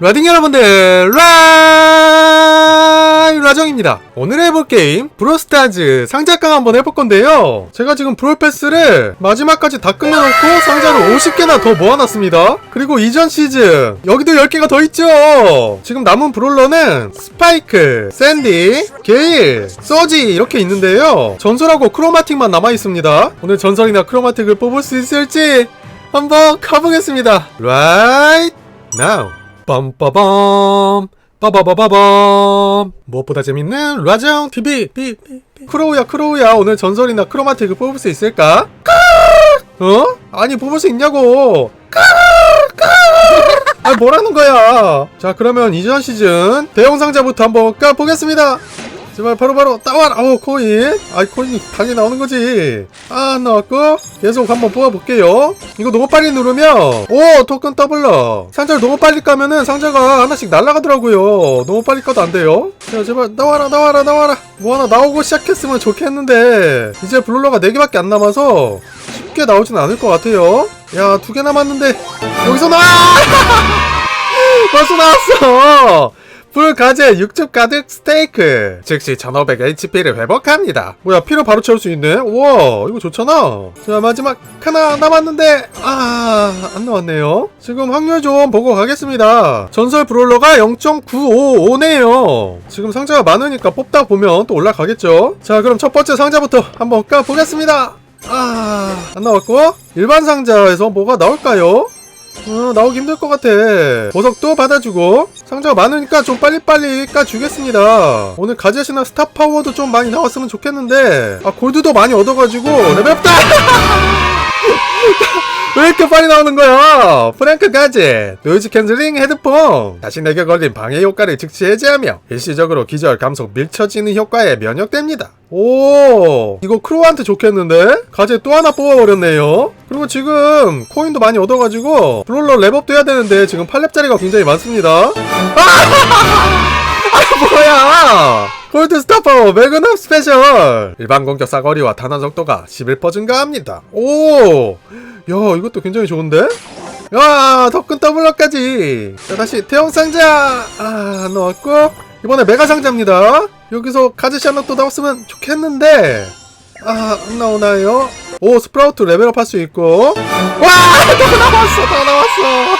라딩 여러분들 라이 라정입니다. 오늘 해볼 게임 브로스타즈 상자 깡 한번 해볼 건데요. 제가 지금 브롤패스를 마지막까지 다 끝내놓고 상자를 50개나 더 모아놨습니다. 그리고 이전 시즌 여기도 10개가 더 있죠? 지금 남은 브롤러는 스파이크, 샌디, 게일, 서지 이렇게 있는데요. 전설하고 크로마틱만 남아있습니다. 오늘 전설이나 크로마틱을 뽑을 수 있을지 한번 가보겠습니다. Right now 빰빠밤 빠바바바밤 무엇보다 재밌는 라정 TV 삐, 삐, 삐. 크로우야 크로우야. 오늘 전설이나 크로마틱을 뽑을 수 있을까? 어? 아니 뽑을 수 있냐고. 아 뭐라는 거야? 자 그러면 이전 시즌 대형 상자부터 한번 까보겠습니다 제발 바로바로 따와라. 어 코인. 아 코인이 당연히 나오는 거지. 아 나왔고. 계속 한번 뽑아볼게요. 이거 너무 빨리 누르면 오 토큰 더블러. 상자를 너무 빨리 까면은 상자가 하나씩 날아가더라고요. 너무 빨리 까도 안 돼요. 자 제발 나와라 나와라 나와라. 뭐 하나 나오고 시작했으면 좋겠는데 이제 블롤러가 4개밖에 안 남아서 쉽게 나오진 않을 것 같아요. 야 두 개 남았는데 여기서 나와 벌써 나왔어 불가제 육즙 가득 스테이크. 즉시 1500 HP를 회복합니다. 뭐야 피로 바로 채울 수 있네? 우와 이거 좋잖아. 자 마지막 하나 남았는데 아 안 나왔네요. 지금 확률 좀 보고 가겠습니다. 전설 브롤러가 0.955네요. 지금 상자가 많으니까 뽑다 보면 또 올라가겠죠? 자 그럼 첫 번째 상자부터 한번 까보겠습니다. 아 안 나왔고 일반 상자에서 뭐가 나올까요? 어, 나오기 힘들 것 같아. 보석도 받아주고 상자가 많으니까 좀 빨리빨리 까주겠습니다. 오늘 가젯이나 스타 파워도 좀 많이 나왔으면 좋겠는데 아 골드도 많이 얻어가지고 레벨업다. 왜 이렇게 빨리 나오는 거야? 프랭크 가젯, 노이즈 캔슬링 헤드폰, 자신에게 걸린 방해 효과를 즉시 해제하며 일시적으로 기절 감속 밀쳐지는 효과에 면역됩니다. 오, 이거 크로우한테 좋겠는데? 가젯 또 하나 뽑아버렸네요. 그리고 지금 코인도 많이 얻어가지고 브롤러 랩업도 해야 되는데 지금 8렙짜리가 굉장히 많습니다. 아, 뭐야? 골드 스타 파워 매그넘 스페셜 일반 공격 사거리와 탄환 속도가 11% 증가합니다. 오, 야 이것도 굉장히 좋은데? 야 덕근 더블러까지. 자 다시 태형 상자 아 넣었고 이번에 메가 상자입니다. 여기서 가즈샤나 또 나왔으면 좋겠는데 아 안 나오나요? 오 스프라우트 레벨업 할 수 있고 와또 나왔어 또 나왔어.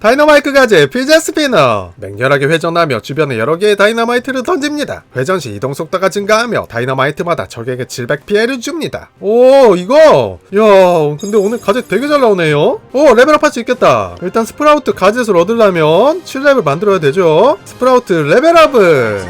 다이너마이크 가제 피제 스피너 맹렬하게 회전하며 주변에 여러 개의 다이너마이트를 던집니다. 회전 시 이동 속도가 증가하며 다이너마이트마다 적에게 700 피해를 줍니다. 오 이거 야 근데 오늘 가젯 되게 잘 나오네요. 오 레벨업 할 수 있겠다. 일단 스프라우트 가젯을 얻으려면 7렙을 만들어야 되죠. 스프라우트 레벨업을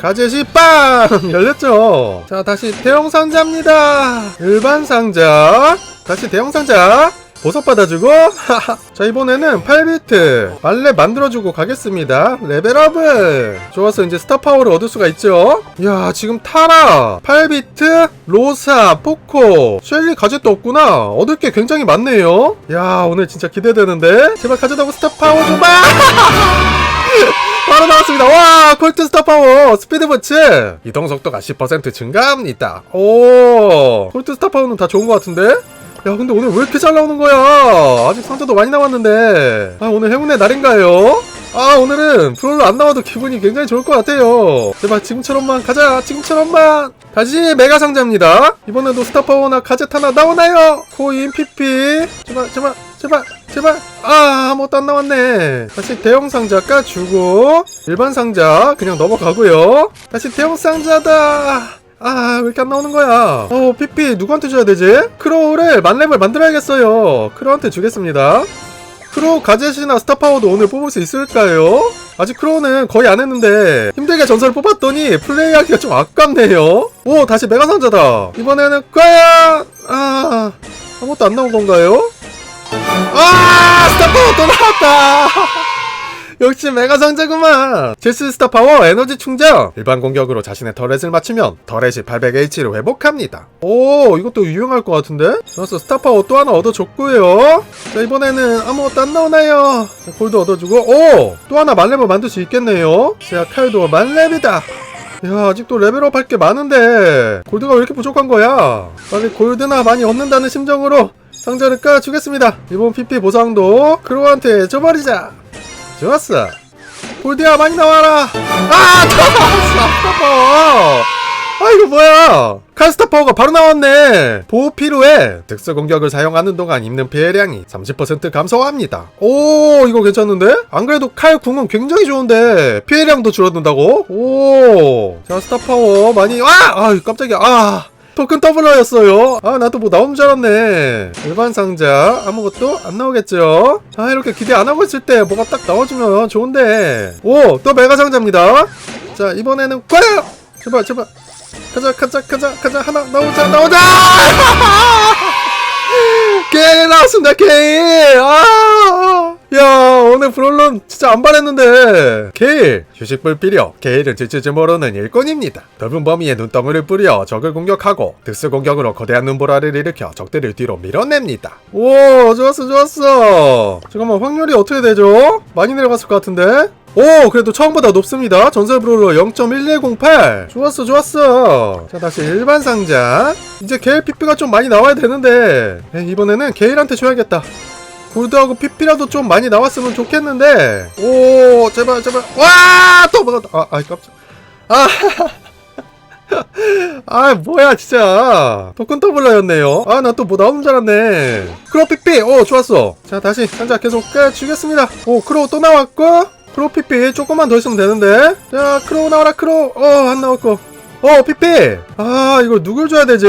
가젯이 빵 열렸죠. 자 다시 대형 상자입니다. 일반 상자 다시 대형 상자. 보석 받아주고. 자 이번에는 8비트 말레 만들어주고 가겠습니다. 레벨업을. 좋아서 이제 스타 파워를 얻을 수가 있죠? 야 지금 타라 8비트 로사 포코. 쉘리 가젯도 없구나. 얻을 게 굉장히 많네요. 야 오늘 진짜 기대되는데? 제발 가젯하고 스타 파워 줘봐. 바로 나왔습니다. 와, 콜트 스타 파워, 스피드 버츠. 이동 속도가 10% 증가합니다. 오, 콜트 스타 파워는 다 좋은 것 같은데? 야, 근데 오늘 왜 이렇게 잘 나오는 거야? 아직 상자도 많이 남았는데. 아, 오늘 행운의 날인가요? 아, 오늘은 프롤로 안 나와도 기분이 굉장히 좋을 것 같아요. 제발 지금처럼만 가자, 지금처럼만. 다시 메가 상자입니다. 이번에도 스타 파워나 가젯 하나 나오나요? 코인, 피피. 제발, 제발, 제발, 제발. 아, 아무것도 안 나왔네. 다시 대형 상자 까주고, 일반 상자 그냥 넘어가고요. 다시 대형 상자다. 아, 왜 이렇게 안 나오는 거야? 어, 피피 누구한테 줘야 되지? 크로우를 만렙을 만들어야겠어요. 크로우한테 주겠습니다. 크로우 가젯이나 스타파워도 오늘 뽑을 수 있을까요? 아직 크로우는 거의 안 했는데 힘들게 전설을 뽑았더니 플레이하기가 좀 아깝네요. 오, 다시 메가 상자다. 이번에는 과연 아, 아무것도 안 나온 건가요? 아, 스타파워 또 나왔다. 역시 메가 상자구만. 제스 스타 파워 에너지 충전. 일반 공격으로 자신의 터렛을 맞추면 터렛이 800H를 회복합니다. 오 이것도 유용할 것 같은데? 좋았어. 스타 파워 또 하나 얻어줬고요. 자 이번에는 아무것도 안 나오나요? 자, 골드 얻어주고. 오 또 하나 만렙을 만들 수 있겠네요. 자 칼도 만렙이다. 야 아직도 레벨업 할 게 많은데 골드가 왜 이렇게 부족한 거야? 빨리 골드나 많이 얻는다는 심정으로 상자를 까주겠습니다. 이번 PP 보상도 크로한테 줘버리자. 좋았어. 골디야 많이 나와라. 아, 스타파워. 아 이거 뭐야? 칼스타 파워가 바로 나왔네. 보호 필요해. 특수 공격을 사용하는 동안 입는 피해량이 30% 감소합니다. 오 이거 괜찮은데? 안 그래도 칼 궁은 굉장히 좋은데 피해량도 줄어든다고? 오. 자 스타 파워 많이 아, 아 깜짝이야. 아. 토큰 더블러였어요. 아, 나도 뭐 나오는 줄 알았네. 일반 상자, 아무것도 안 나오겠죠? 아, 이렇게 기대 안 하고 있을 때 뭐가 딱 나와주면 좋은데. 오, 또 메가 상자입니다. 자, 이번에는 과연! 제발, 제발. 가자, 가자, 가자, 가자. 하나 나오자, 나오자! 게임 나왔습니다, 게임! 아! 야, 오늘 브롤론 진짜 안 바랬는데. 게일, 휴식불 필요. 게일은 질줄 모르는 일꾼입니다. 넓은 범위에 눈덩이를 뿌려 적을 공격하고 특수 공격으로 거대한 눈보라를 일으켜 적들을 뒤로 밀어냅니다. 오, 좋았어, 좋았어. 잠깐만, 확률이 어떻게 되죠? 많이 내려갔을 것 같은데? 오 그래도 처음보다 높습니다. 전설 브롤러 0.1108 좋았어 좋았어. 자 다시 일반 상자. 이제 게일 PP가 좀 많이 나와야 되는데. 에이, 이번에는 게일한테 줘야겠다. 골드하고 PP라도 좀 많이 나왔으면 좋겠는데. 오 제발 제발. 와또 먹었다. 아, 아 깜짝. 아 아 뭐야 진짜. 토큰 더블러였네요. 아 나 또 뭐 나오는 줄 알았네. 크로우 삐삐 오 좋았어. 자 다시 상자 계속 깨주겠습니다. 오 크로우 또 나왔고 크로우 삐삐 조금만 더 있으면 되는데. 자 크로우 나와라 크로우 어 안 나왔고. 어 삐삐 아 이걸 누굴 줘야 되지?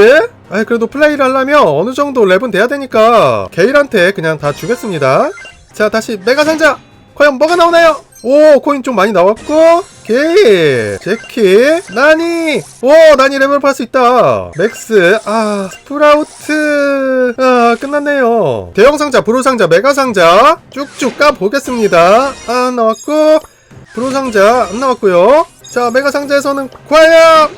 아 그래도 플레이를 하려면 어느 정도 랩은 돼야 되니까 게일한테 그냥 다 주겠습니다. 자 다시 메가 상자 과연 뭐가 나오나요? 오 코인 좀 많이 나왔고. 게일 제키 나니. 오 나니 레벨 팔수 있다. 맥스 아 스프라우트. 아 끝났네요. 대형 상자 브로 상자 메가 상자. 쭉쭉 까 보겠습니다. 아 나왔고 브로 상자 안 나왔고요. 자 메가 상자에서는 과연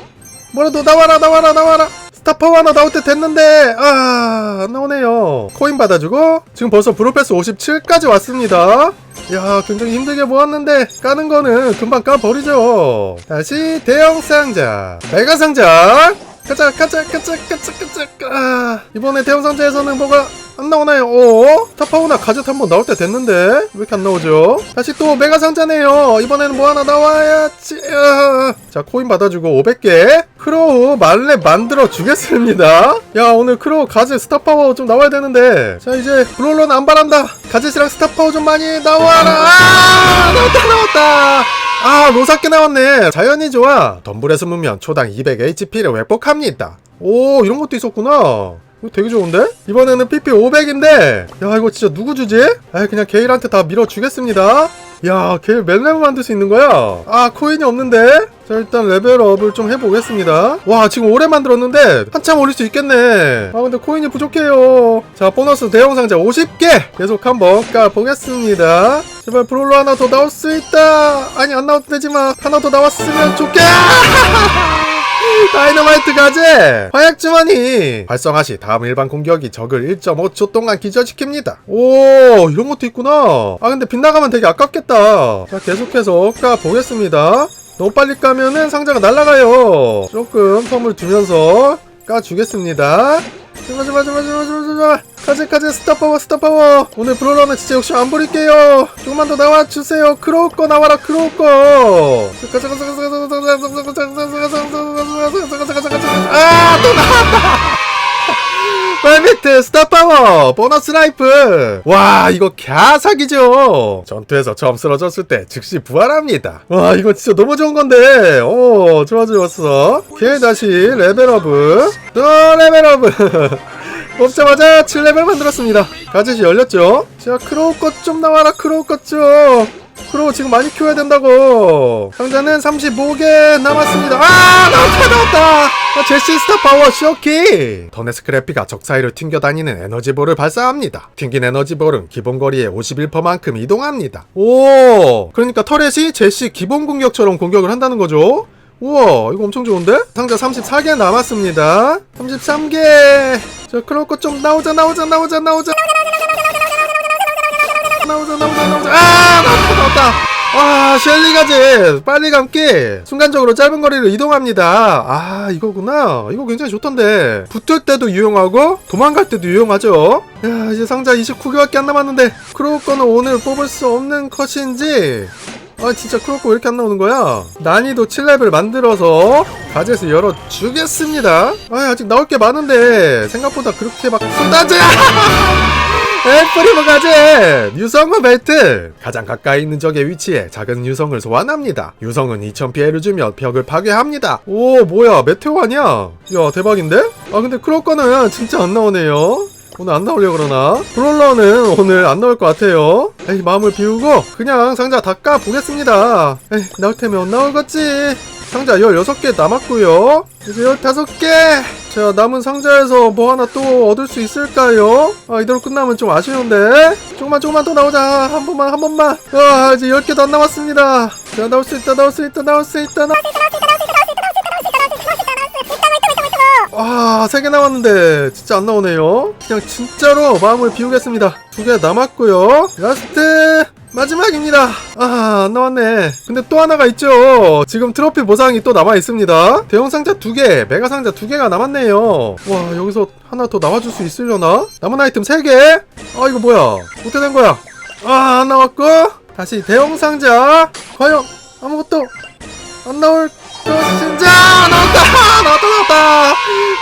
뭐라도 나와라 나와라 나와라 스타파워 하나 나올 때 됐는데 아안 나오네요. 코인 받아주고 지금 벌써 브로패스 57까지 왔습니다. 야 굉장히 힘들게 모았는데 까는 거는 금방 까버리죠. 다시 대형 상자. 메가 상자. 가자 가자 가자 가자 가자. 아, 이번에 대형 상자에서는 뭐가 안 나오나요? 오 타파오나 가젯 한번 나올 때 됐는데? 왜 이렇게 안 나오죠? 다시 또 메가 상자네요. 이번에는 뭐 하나 나와야지. 아. 자 코인 받아주고 500개. 크로우 말레 만들어 주겠습니다. 야 오늘 크로우 가젯 스타파워 좀 나와야 되는데. 자 이제 브롤런 안 바란다. 가젯이랑 스타파워 좀 많이 나와라. 아 나왔다 나왔다. 아 노사께 나왔네. 자연이 좋아. 덤불에 숨으면 초당 200HP를 회복합니다. 오 이런 것도 있었구나 이거 되게 좋은데? 이번에는 PP 500인데? 야 이거 진짜 누구 주지? 아 그냥 게일한테 다 밀어주겠습니다. 야 게일 몇 레벨 만들 수 있는 거야? 아 코인이 없는데? 자 일단 레벨업을 좀 해보겠습니다. 와 지금 오래 만들었는데 한참 올릴 수 있겠네. 아 근데 코인이 부족해요. 자 보너스 대형 상자 50개! 계속 한번 까보겠습니다. 제발 브롤로 하나 더 나올 수 있다! 아니 안 나와도 되지만 하나 더 나왔으면 좋겠 다이너마이트 가제! 화약 주머니! 활성화 시 다음 일반 공격이 적을 1.5초 동안 기절시킵니다. 오, 이런 것도 있구나. 아, 근데 빗나가면 되게 아깝겠다. 자, 계속해서 까보겠습니다. 너무 빨리 까면은 상자가 날아가요. 조금 텀을 두면서 까주겠습니다. 제발 제발 제발 제발 제발 제발 가지 가지 스타파워 스타파워 오늘 브롤러는 진짜 욕심 안 부릴게요 조금만 더 나와주세요 크로우꺼 나와라 크로우꺼 아또 나왔다 빨미트 스타파워 보너스 라이프. 와 이거 갸사기죠. 전투에서 처음 쓰러졌을 때 즉시 부활합니다. 와 이거 진짜 너무 좋은 건데. 오 좋아 좋았어. 오케이 다시 레벨업을 또 레벨업을 뽑자마자 7레벨 만들었습니다. 가젯이 열렸죠? 자 크로우 것 좀 나와라 크로우 것좀. 크로우 지금 많이 키워야 된다고. 상자는 35개 남았습니다. 아 나왔다 나왔다. 아, 제시 스타 파워 쇼키 더네 스 크래피가 적 사이를 튕겨다니는 에너지볼을 발사합니다 튕긴 에너지볼은 기본 거리의 51%만큼 이동합니다 오 그러니까 터렛이 제시 기본 공격처럼 공격을 한다는 거죠 우와 이거 엄청 좋은데? 상자 34개 남았습니다 33개 자 크로우 거좀 나오자 나오자 나오자 나오자 나오자 나오자 나오자 아 나왔다 나왔다 아 셸리가 제 빨리 감기. 순간적으로 짧은 거리를 이동합니다. 아 이거구나. 이거 굉장히 좋던데. 붙을 때도 유용하고 도망갈 때도 유용하죠. 야 이제 상자 29개밖에 안 남았는데 크로우거는 오늘 뽑을 수 없는 컷인지? 아 진짜 크로우거 왜 이렇게 안 나오는 거야? 난이도 7레벨 만들어서 가제에서 열어주겠습니다. 아 아직 나올 게 많은데 생각보다 그렇게 막 쏟아져 애프리버 가제 유성은 벨트. 가장 가까이 있는 적의 위치에 작은 유성을 소환합니다. 유성은 2000 피해를 주며 벽을 파괴합니다. 오 뭐야 메테오 아니야? 야 대박인데? 아 근데 크로커는 진짜 안 나오네요. 오늘 안 나오려고 그러나? 브롤러는 오늘 안 나올 것 같아요. 에이 마음을 비우고 그냥 상자 다 까보겠습니다. 에이 나올 테면 안 나오겠지 상자 16개 남았고요 이제 15개 자 남은 상자에서 뭐 하나 또 얻을 수 있을까요? 아 이대로 끝나면 좀 아쉬운데 조금만 조금만 더 나오자 한 번만 한 번만 아 이제 10개도 안 남았습니다 자 나올 수 있다 나올 수 있다 나올 수 있다 나... 아, 세개 남았는데 진짜 안 나오네요. 그냥 진짜로 마음을 비우겠습니다. 두 개 남았고요. 라스트 마지막입니다. 아, 안 나왔네. 근데 또 하나가 있죠. 지금 트로피 보상이 또 남아 있습니다. 대형 상자 두 개, 메가 상자 두 개가 남았네요. 와, 여기서 하나 더 나와줄 수 있으려나? 남은 아이템 세 개. 아, 이거 뭐야? 어떻게 된 거야? 아, 안 나왔고 다시 대형 상자. 과연 아무것도 안 나올 진짜 나왔다! 나왔다 나왔다!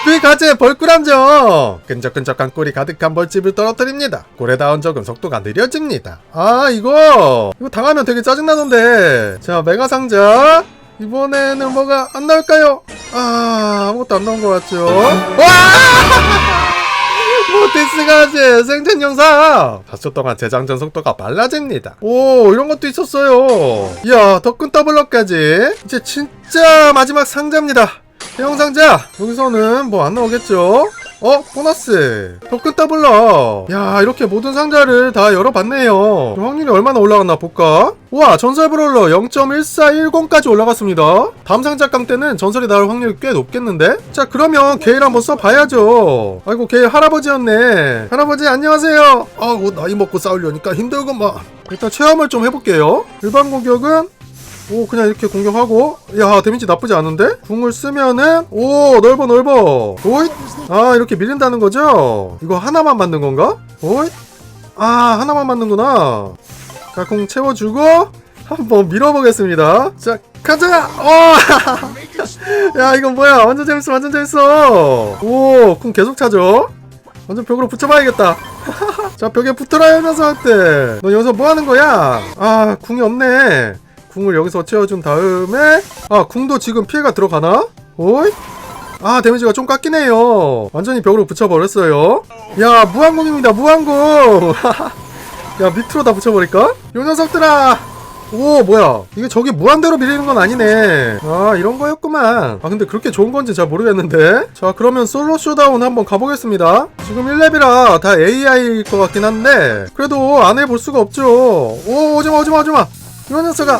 그 가재 벌꿀함정 끈적끈적한 꿀이 가득한 벌집을 떨어뜨립니다. 꿀에 닿은 적은 속도가 느려집니다. 아 이거! 이거 당하면 되게 짜증나던데. 자 메가 상자. 이번에는 뭐가 안 나올까요? 아 아무것도 안 나온 것 같죠? 와 모티스가제 생존 영상. 4초 동안 재장전 속도가 빨라집니다. 오 이런 것도 있었어요. 이야 덕분 더블럭까지. 이제 진짜 마지막 상자입니다. 대형 상자 여기서는 뭐 안 나오겠죠 어? 보너스. 덕분 더블러. 야 이렇게 모든 상자를 다 열어봤네요. 확률이 얼마나 올라갔나 볼까? 우와 전설 브롤러 0.1410까지 올라갔습니다. 다음 상자 깡 때는 전설이 나올 확률이 꽤 높겠는데? 자 그러면 게일 한번 써봐야죠. 아이고 게일 할아버지였네. 할아버지 안녕하세요. 아우 나이 먹고 싸우려니까 힘들구만. 일단 체험을 좀 해볼게요. 일반 공격은 오 그냥 이렇게 공격하고. 야 데미지 나쁘지 않은데? 궁을 쓰면은 오 넓어 넓어. 오잇. 아 이렇게 밀린다는 거죠? 이거 하나만 만든 건가? 오잇. 아 하나만 만든구나. 자궁 채워주고 한번 밀어보겠습니다. 자 가자! 어 야 이건 뭐야? 완전 재밌어 완전 재밌어. 오궁 계속 차죠? 완전 벽으로 붙여봐야겠다. 자 벽에 붙어라 이 녀석들 너 여기서 뭐하는 거야? 아 궁이 없네 궁을 여기서 채워준 다음에 아 궁도 지금 피해가 들어가나? 오이? 아 데미지가 좀 깎이네요. 완전히 벽으로 붙여버렸어요. 야 무한궁입니다 무한궁! 야 밑으로 다 붙여버릴까? 요 녀석들아! 오 뭐야? 이게 저기 무한대로 밀리는 건 아니네. 아 이런 거였구만. 아 근데 그렇게 좋은 건지 잘 모르겠는데. 자 그러면 솔로 쇼다운 한번 가보겠습니다. 지금 1렙이라 다 AI일 것 같긴 한데 그래도 안 해볼 수가 없죠. 오 오지마 오지마 오지마! 이 녀석아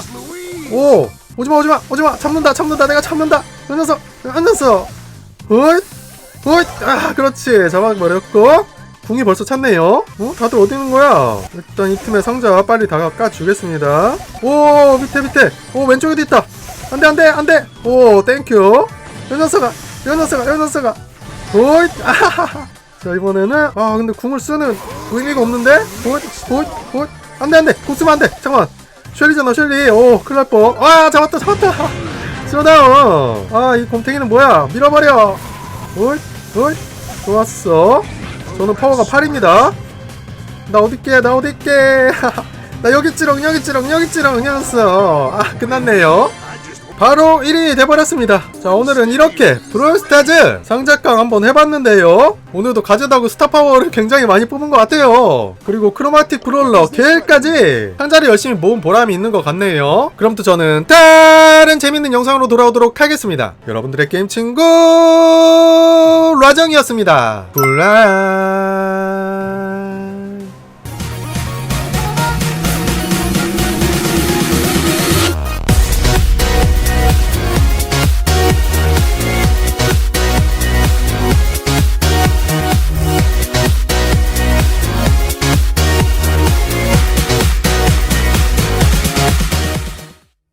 오 오지마 오지마 오지마. 참는다 참는다. 내가 참는다. 이 녀석 한 녀석. 어잇 어잇 아 그렇지. 잡아버렸고. 궁이 벌써 찼네요. 어? 다들 어디 있는 거야? 일단 이 틈에 상자 빨리 다 까주겠습니다. 오 밑에 밑에. 오 왼쪽에도 있다. 안돼 안돼 안돼. 오 땡큐. 이 녀석아 이 녀석아 이 녀석아. 오잇 아하하 자 이번에는 아 근데 궁을 쓰는 의미가 없는데? 오잇 오잇 오잇 안돼 안돼. 궁 쓰면 안돼. 잠깐만 쉘리잖아 쉘리. 오 큰일 날뻔아 잡았다 잡았다. 쇼다운. 아이 곰탱이는 뭐야? 밀어버려. 오잇 오잇 좋았어. 저는 파워가 8입니다. 나 어딨게 나 어딨게 나 여기 찌렁 여기 찌렁 여기 찌렁. 녀석 아 끝났네요 바로 1위 돼버렸습니다. 자 오늘은 이렇게 브롤스타즈 상작강 한번 해봤는데요. 오늘도 가져다고 스타파워를 굉장히 많이 뽑은 것 같아요. 그리고 크로마틱 브롤러 게일까지 상자를 열심히 모은 보람이 있는 것 같네요. 그럼 또 저는 다른 재밌는 영상으로 돌아오도록 하겠습니다. 여러분들의 게임 친구 라정이었습니다. 굿라